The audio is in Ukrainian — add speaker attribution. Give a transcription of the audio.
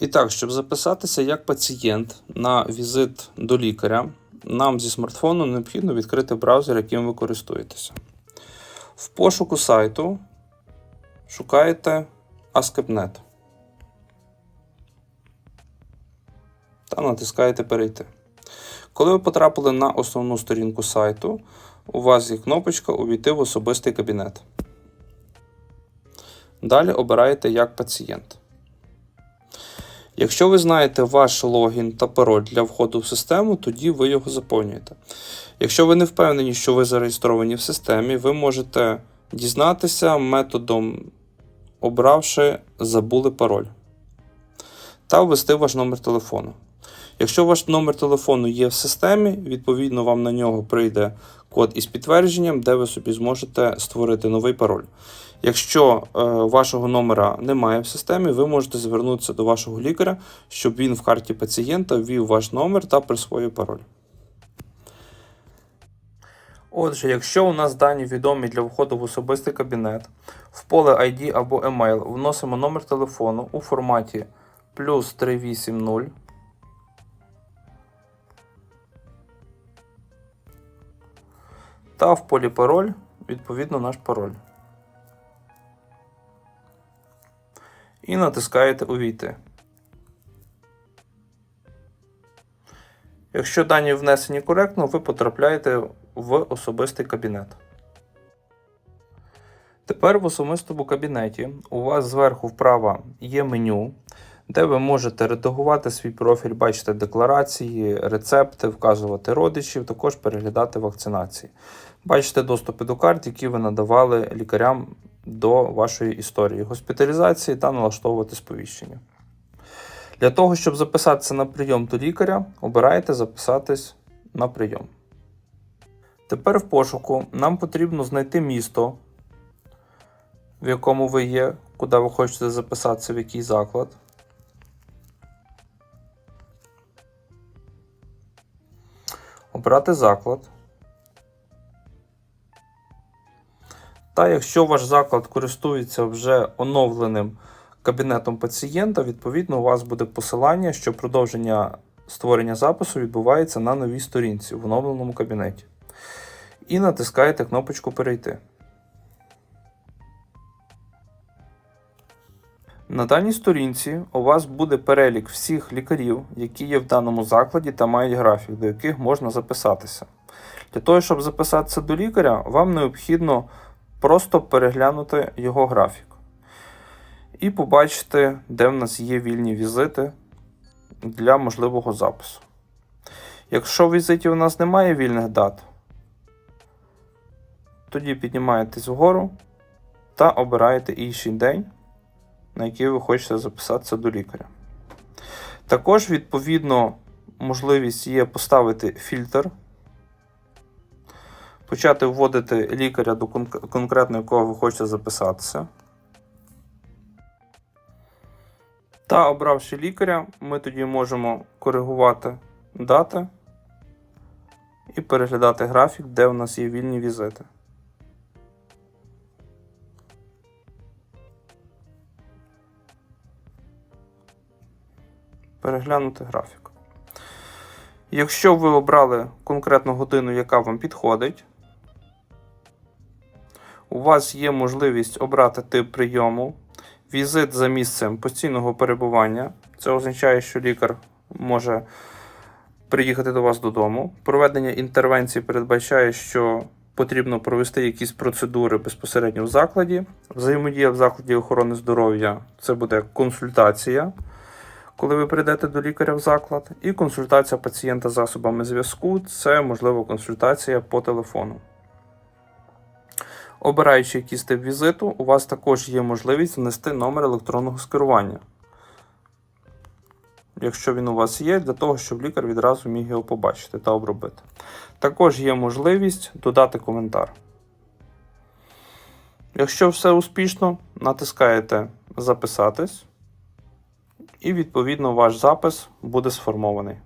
Speaker 1: І так, щоб записатися як пацієнт на візит до лікаря, нам зі смартфону необхідно відкрити браузер, яким ви користуєтеся. В пошуку сайту шукаєте ASCII.NET та натискаєте Перейти. Коли ви потрапили на основну сторінку сайту, у вас є кнопочка Увійти в особистий кабінет. Далі обираєте як пацієнт. Якщо ви знаєте ваш логін та пароль для входу в систему, тоді ви його заповнюєте. Якщо ви не впевнені, що ви зареєстровані в системі, ви можете дізнатися методом, обравши забули пароль та ввести ваш номер телефону. Якщо ваш номер телефону є в системі, відповідно вам на нього прийде код із підтвердженням, де ви собі зможете створити новий пароль. Якщо е, вашого номера немає в системі, ви можете звернутися до вашого лікаря, щоб він в карті пацієнта ввів ваш номер та присвоїв пароль. Отже, якщо у нас дані відомі для входу в особистий кабінет, в поле ID або email вносимо номер телефону у форматі плюс 380 та в полі пароль відповідно наш пароль. І натискаєте Увійти. Якщо дані внесені коректно, ви потрапляєте в особистий кабінет. Тепер в особистому кабінеті у вас зверху вправо є меню, де ви можете редагувати свій профіль, бачити декларації, рецепти, вказувати родичів, також переглядати вакцинації. Бачите доступи до карт, які ви надавали лікарям до вашої історії госпіталізації та налаштовувати сповіщення. Для того, щоб записатися на прийом до лікаря, обирайте записатись на прийом. Тепер в пошуку нам потрібно знайти місто, в якому ви є, куди ви хочете записатися, в який заклад. Обрати заклад. Та якщо ваш заклад користується вже оновленим кабінетом пацієнта, відповідно, у вас буде посилання, що продовження створення запису відбувається на новій сторінці в оновленому кабінеті. І натискаєте кнопочку Перейти. На даній сторінці у вас буде перелік всіх лікарів, які є в даному закладі та мають графік, до яких можна записатися. Для того, щоб записатися до лікаря, вам необхідно просто переглянути його графік. І побачити, де в нас є вільні візити для можливого запису. Якщо в візиті у нас немає вільних дат, тоді піднімаєтесь вгору та обираєте інший день, на який ви хочете записатися до лікаря. Також, відповідно, можливість є поставити фільтр почати вводити лікаря до кон- конкретно якого ви хочете записатися. Та обравши лікаря, ми тоді можемо коригувати дати і переглядати графік, де у нас є вільні візити. Переглянути графік. Якщо ви обрали конкретну годину, яка вам підходить, у вас є можливість обрати тип прийому, візит за місцем постійного перебування. Це означає, що лікар може приїхати до вас додому. Проведення інтервенції передбачає, що потрібно провести якісь процедури безпосередньо в закладі. Взаємодія в закладі охорони здоров'я це буде консультація. Коли ви прийдете до лікаря в заклад, і консультація пацієнта з засобами зв'язку це можливо консультація по телефону. Обираючи якийсь тип візиту, у вас також є можливість внести номер електронного скерування. Якщо він у вас є, для того, щоб лікар відразу міг його побачити та обробити. Також є можливість додати коментар. Якщо все успішно, натискаєте Записатись, і відповідно ваш запис буде сформований.